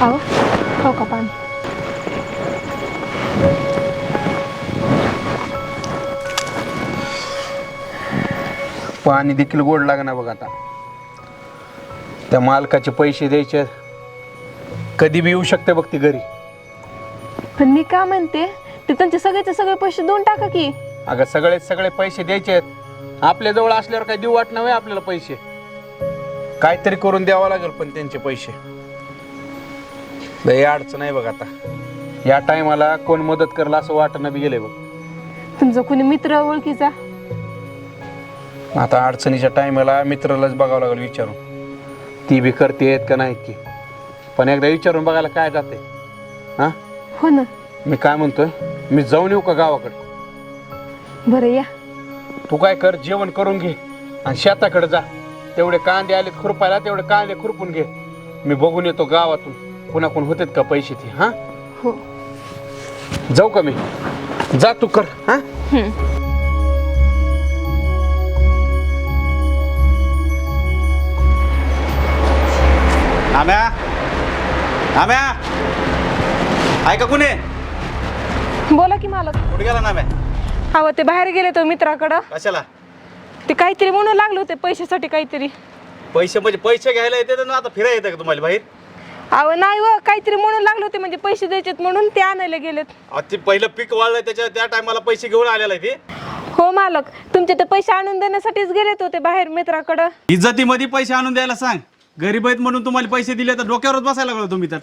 अहो हो का पाणी पाणी देखील गोड लागणार बघ आता. त्या मालकाचे पैसे द्यायचे. कधी बी येऊ शकते बघ ती घरी. पण मी का म्हणते? ते त्यांचे सगळेचे सगळे पैसे देऊन टाका की. अगं सगळे सगळे पैसे द्यायचे आहेत. आपल्या जवळ असल्यावर काय देऊ वाटणार आपल्याला पैसे. काहीतरी करून द्यावं लागेल पण त्यांचे पैसे. लय अडचण आहे बघ आता. या टायमाला कोण मदत करला असं वाटणं बी गेले बघ. तुमचा कुणी मित्र ओळखीचा? आता अडचणीच्या टायमाला मित्रालाच बघावं लागेल विचारून. ती बी करतेत का नाहीत की पण एकदा विचारून बघायला काय जाते? हां? हो ना. मी काय म्हणतोय? मी जाऊन येऊ का गावाकडे? बरं या. तू काय कर जेवण करून घे आणि शेताकडे जा. तेवढे कांदे आले खुरपायला तेवढे कांदे खुरपून घे. मी बघून येतो गावातून. पुन्हा कोण होतेत का पैसे ते हां? हो. जाऊ का मी? जा तू कर हां? आम्या? आम्या? ऐका कुणी? बोला की मालक. कुठे गेला नाम्या अहो ते बाहेर गेले तो मित्राकडं. कशाला? ते काहीतरी म्हणू लागले होते पैशासाठी काहीतरी. पैसे म्हणजे पैसे घ्यायला येते ना आता फिरायला येतं का तुम्हाला बाहेर? अहो नाही व काहीतरी म्हणून लागले होते म्हणजे पैसे द्यायचेत म्हणून ते आणायला गेलेत. ते पहिलं पीक वाढलंय त्याच्या त्या टायमाला पैसे घेऊन आलेला आहे ते. हो मालक. तुमचे ते पैसे आणून देण्यासाठीच गेलेत होते बाहेर मित्राकडं. इज्जतीमध्ये पैसे आणून द्यायला सांग. गरीब आहेत म्हणून तुम्हाला पैसे दिले तर डोक्यावरच बसायला लागलो तुम्ही तर.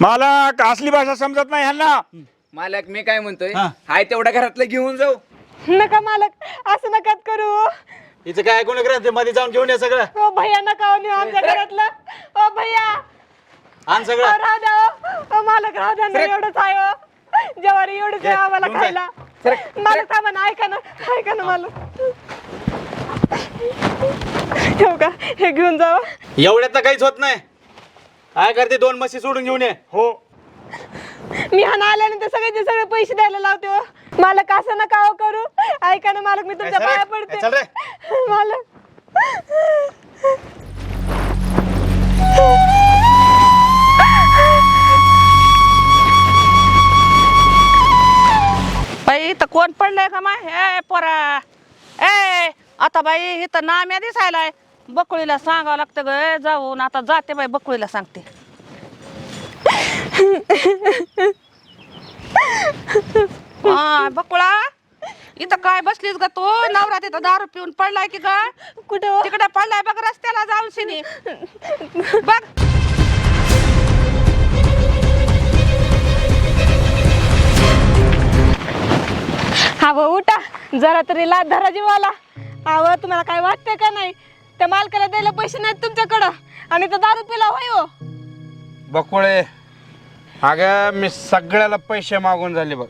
मला असली भाषा समजत नाही ह्यांना. मालक मी काय म्हणतोय? हा. हाय तेवढ्या घरातलं घेऊन जाऊ. नका मालक असं नका करू. हिचं काय कोणी करत मध्ये जाऊन घेऊन या सगळं. ओ भैया नका नेऊ आमच्या घरातलं. ओ भैया. आण सगळं. राहू द्या मालक राहू द्या ना एवढंच आहे ओ. ज्वारी एवढंच आहे आम्हाला घेऊन खायला. मालक थांबा ना ऐका ना ऐका ना मालक. ठेवू का? हे घेऊन जावं एवढ्यात तर काहीच होत नाही. काय करते दोन म्हशी सोडून घेऊन ये. हो. मी हा आल्यानंतर सगळ्याचे सगळे पैसे द्यायला लावते हो. मालक असं नका हो करू. ऐका ना मालक मी तुमच्या चल रे, पाया चल पडते रे. मालक. कोण पडलंय का माय ए पोरा. ए आता बाई इथं नाम्या दिसायलाय. बकुळीला सांगावं लागतं ग. ए, जाऊन आता जाते बाई बकुळीला सांगते. हा बकुळा. इथं काय बसलीस ग तू? नवरा तिथं दारू पिऊन पडलाय की ग? कुठे हो? तिकडे पडलाय बघ रस्त्याला जाऊन शिनी. बघ. जरा तरी लाद धरा जीवाला. हवं तुम्हाला काय वाटतंय का नाही? त्या मालकाला द्यायला पैसे नाहीत तुमच्याकडं. आणि तो दारू पिला होय हो. बकुळे अगं मी सगळ्याला पैसे मागून झाले बघ.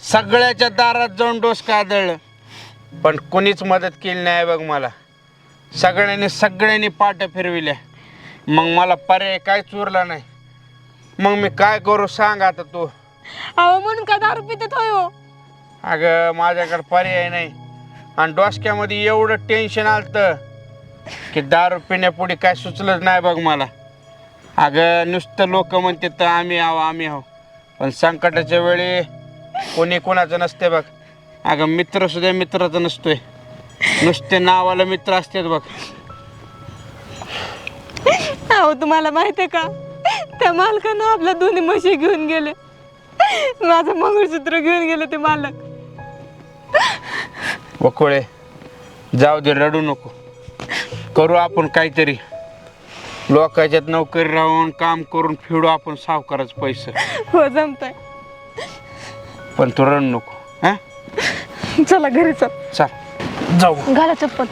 सगळ्याच्या दारात जाऊन डोस आदळलं पण कोणीच मदत केली नाही बघ मला. सगळ्यांनी सगळ्यांनी पाट्या फिरविल्या. मग मला पर्याय काय चुरला नाही? मग मी काय करू सांग आता तू? अहो म्हणून का दारू पितात होय हो? अगं माझ्याकडे पर्याय नाही. आणि डोसक्यामध्ये एवढं टेन्शन आलतं की दारू पिण्यापुढे काय सुचलंच नाही बघ मला. अगं नुसतं लोक म्हणते तर आम्ही आहो आम्ही आहो. पण संकटाच्या वेळी कोणी कोणाचं नसते बघ. अगं मित्रसुद्धा मित्राचं नसतोय. नुसते नावाला मित्र असतात बघ. अहो तुम्हाला माहितीये का? त्या मालकानं आपल्या दोन्ही म्हशी घेऊन गेले. माझं मंगळसूत्र घेऊन गेलं ते मालक. बकोळे जाऊ दे रडू नको. करू आपण काहीतरी. लोकांच्यात नोकरी राहून काम करून फिरू आपण सावकाराच पैसे. हो जमतंय. पण तू रड नको हा? चला घरी चल. चल. जाऊ. घाला चप्पल.